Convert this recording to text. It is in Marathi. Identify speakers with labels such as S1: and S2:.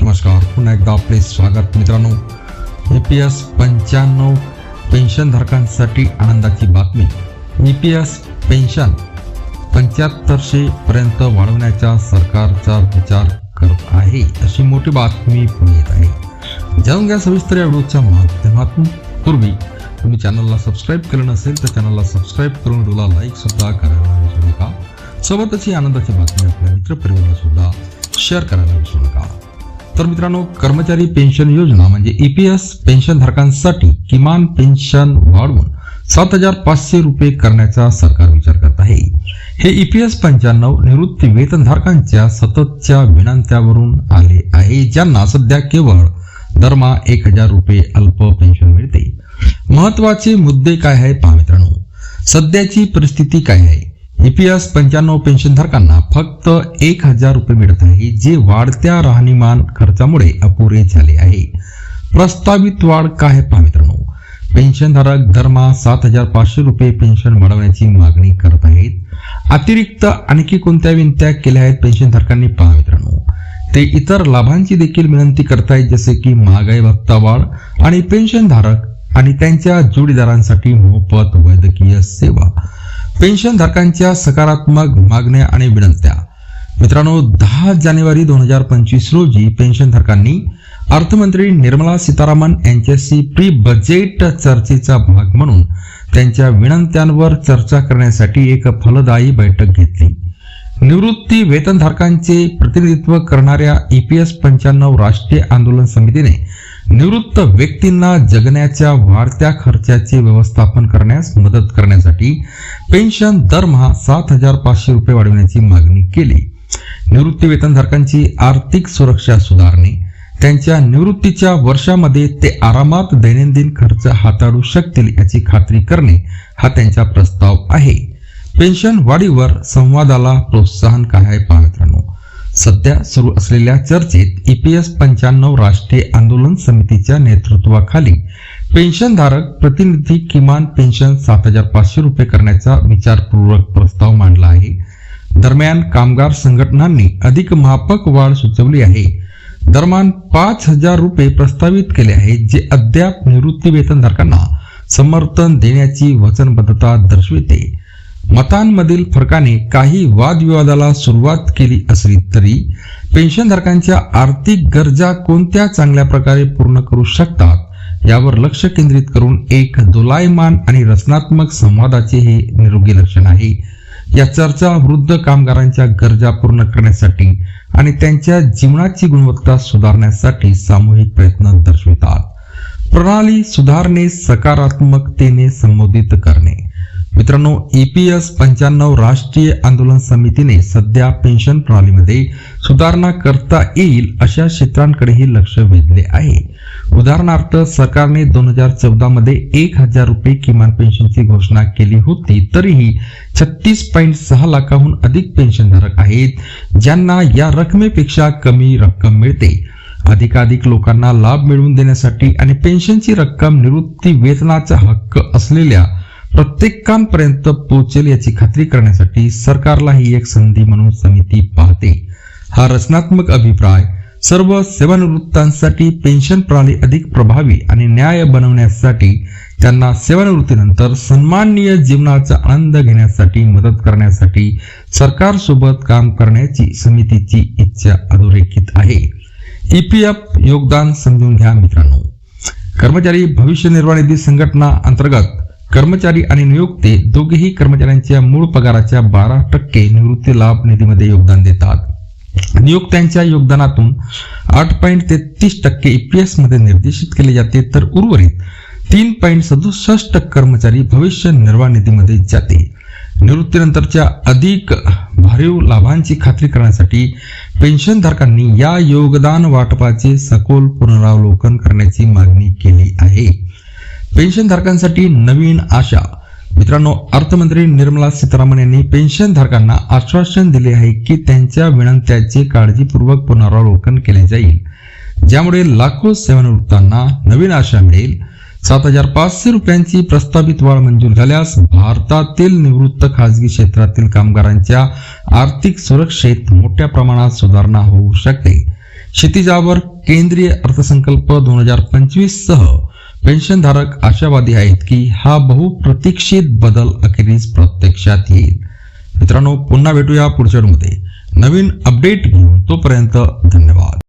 S1: नमस्कार पुन्हा एकदा आपले स्वागत मित्रांनो. ई पी एस पंच्याण्णव पेन्शनधारकांसाठी आनंदाची बातमी. ई पी एस पेन्शन पंच्याहत्तरशे पर्यंत वाढवण्याचा सरकारचा विचार करत आहे अशी मोठी बातमी पुढे येत आहे. जाऊन घ्या सविस्तर या व्हिडिओच्या माध्यमातून. पूर्वी तुम्ही चॅनलला सबस्क्राईब केलं नसेल तर चॅनलला सबस्क्राईब करून व्हिडिओला लाईक सुद्धा करायला विसरू नका. सोबतच ही आनंदाची बातमी आपल्या मित्रपरिवाराला सुद्धा शेअर करायला विसरू तर मित्रांनो कर्मचारी पेन्शन योजना म्हणजे ईपीएस पेन्शन धारकांसाठी किमान पेन्शन वाढवून सात हजार पाचशे रुपये करण्याचा सरकार विचार करत आहे. हे ईपीएस पंच्याण्णव निवृत्ती वेतनधारकांच्या सततच्या विनंत्यावरून आले आहे ज्यांना सध्या केवळ दरमहा एक हजार रुपये अल्प पेन्शन मिळते. महत्त्वाचे मुद्दे काय आहे पहा मित्रांनो. सध्याची परिस्थिती काय आहे? ईपीएस पंच्याण्णव पेन्शनधारकांना फक्त एक हजार रुपये मिळत आहे जे वाढत्या राहणीमान खर्चामुळे अपुरे झाले आहे. प्रस्तावित वाढ काय पहा मित्रांनो? पेन्शनधारक दरमहा सात हजार पाचशे रुपये पेन्शन वाढवण्याची मागणी करत आहेत. अतिरिक्त आणखी कोणत्या विनंत्या केल्या आहेत पेन्शनधारकांनी पहा मित्रांनो? ते इतर लाभांची देखील विनंती करतायत जसे की महागाई भत्ता वाढ आणि पेन्शनधारक आणि त्यांच्या जोडीदारांसाठी मोफत वैद्यकीय सेवा. पेन्शनधारकांच्या सकारात्मक मागण्या आणि विनंत्या. मित्रांनो दहा जानेवारी दोन हजार पंचवीस रोजी पेन्शनधारकांनी अर्थमंत्री निर्मला सीतारामन यांच्याशी प्री बजेट चर्चेचा भाग म्हणून त्यांच्या विनंत्यांवर चर्चा करण्यासाठी एक फलदायी बैठक घेतली. निवृत्ती वेतनधारकांचे प्रतिनिधित्व करणाऱ्या ईपीएस पंच्याण्णव राष्ट्रीय आंदोलन समितीने निवृत्त व्यक्तींना जगण्याच्या वाढत्या खर्चाचे व्यवस्थापन करण्यास मदत करण्यासाठी पेन्शन दरमहा सात हजार पाचशे रुपये वाढवण्याची मागणी केली. निवृत्ती वेतनधारकांची आर्थिक सुरक्षा सुधारणे. त्यांच्या निवृत्तीच्या वर्षामध्ये ते आरामात दैनंदिन खर्च हाताळू शकतील याची खात्री करणे हा त्यांचा प्रस्ताव आहे. पेन्शन वाढीवर संवादाला प्रोत्साहन काय आहे पहा मित्रांनो सध्या सुरू असलेल्या चर्चेत ईपीएस पंच्याण्णव राष्ट्रीय आंदोलन समितीच्या नेतृत्वाखाली पेन्शनधारक प्रतिनिधी किमान पेन्शन सात हजार पाचशे रुपये करण्याचा विचारपूर्वक प्रस्ताव मांडला आहे. दरम्यान कामगार संघटनांनी अधिक माफक वाढ सुचवली आहे. दरम्यान पाच हजार रुपये प्रस्तावित केले आहेत जे अद्याप निवृत्ती वेतनधारकांना समर्थन देण्याची वचनबद्धता दर्शविते. मतांमधील फरकाने काही वादविवादाला सुरुवात केली असली तरी पेन्शनधारकांच्या आर्थिक गरजा कोणत्या चांगल्या प्रकारे पूर्ण करू शकतात यावर लक्ष केंद्रित करून एक दोलायमान आणि रचनात्मक संवादाचे हे निरोगी लक्षण आहे. या चर्चा वृद्ध कामगारांच्या गरजा पूर्ण करण्यासाठी आणि त्यांच्या जीवनाची गुणवत्ता सुधारण्यासाठी सामूहिक प्रयत्न दर्शवितात. प्रणाली सुधारणे सकारात्मकतेने संबोधित करणे. मित्रांनो ईपीएस पंच्याण्णव राष्ट्रीय आंदोलन समितीने सध्या पेन्शन प्रणालीमध्ये सुधारणा करता येईल अशा क्षेत्रांकडेही लक्ष वेधले आहे. उदाहरणार्थ सरकारने दोन हजार चौदा मध्ये एक हजार रुपये किमान पेन्शनची घोषणा केली होती तरीही छत्तीस पॉईंट सहा लाखाहून अधिक पेन्शनधारक आहेत ज्यांना या रकमेपेक्षा कमी रक्कम मिळते. अधिकाधिक लोकांना लाभ मिळवून देण्यासाठी आणि पेन्शनची रक्कम निवृत्ती वेतनाचा हक्क असलेल्या प्रत्येकांपर्यंत पोहोचेल याची खात्री करण्यासाठी सरकारला ही एक संधी म्हणून समिती पाहते. हा रचनात्मक अभिप्राय सर्व सेवानिवृत्तांसाठी पेन्शन प्रणाली अधिक प्रभावी आणि न्याय बनवण्यासाठी त्यांना सेवानिवृत्तीनंतर सन्माननीय जीवनाचा आनंद घेण्यासाठी मदत करण्यासाठी सरकारसोबत काम करण्याची समितीची इच्छा अधोरेखित आहे. ईपीएफ योगदान समजून घ्या मित्रांनो. कर्मचारी भविष्य निर्वाह निधी संघटना अंतर्गत कर्मचारी आणि नियुक्ती दोघेही कर्मचाऱ्यांच्या मूळ पगाराच्या बारा टक्के निवृत्ती लाभ निधीमध्ये योगदान देतात. नियुक्त्यांच्या योगदानातून आठ पॉईंट तेहतीस टक्के ईपीएसमध्ये निर्देशित केले जाते तर उर्वरित तीन पॉईंट सदुसष्ट कर्मचारी भविष्य निर्वाह निधीमध्ये जाते. निवृत्तीनंतरच्या अधिक भरीव लाभांची खात्री करण्यासाठी पेन्शनधारकांनी या योगदान वाटपाचे सखोल पुनरावलोकन करण्याची मागणी केली आहे. पेन्शनधारकांसाठी नवीन आशा. मित्रांनो अर्थमंत्री निर्मला सीतारामन यांनी पेन्शनधारकांना आश्वासन दिले आहे की त्यांच्या विनंत्याचे काळजीपूर्वक पुनरावलोकन केले जाईल. ज्यामुळे लाखो सेवानिवृत्तांना नवीन आशा मिळेल. सात हजार पाचशे रुपयांची प्रस्तावित वाढ मंजूर झाल्यास भारतातील निवृत्त खासगी क्षेत्रातील कामगारांच्या आर्थिक सुरक्षेत मोठ्या प्रमाणात सुधारणा होऊ शकते क्षितिजावर केंद्रीय अर्थसंकल्प दोन हजार पंचवीस सह पेन्शनधारक आशावादी आहेत की हा बहुप्रतीक्षित बदल अखेरीस प्रत्यक्षात येईल. मित्रांनो पुन्हा भेटूया पुढच्या मध्ये नवीन अपडेट घेऊन तोपर्यंत धन्यवाद.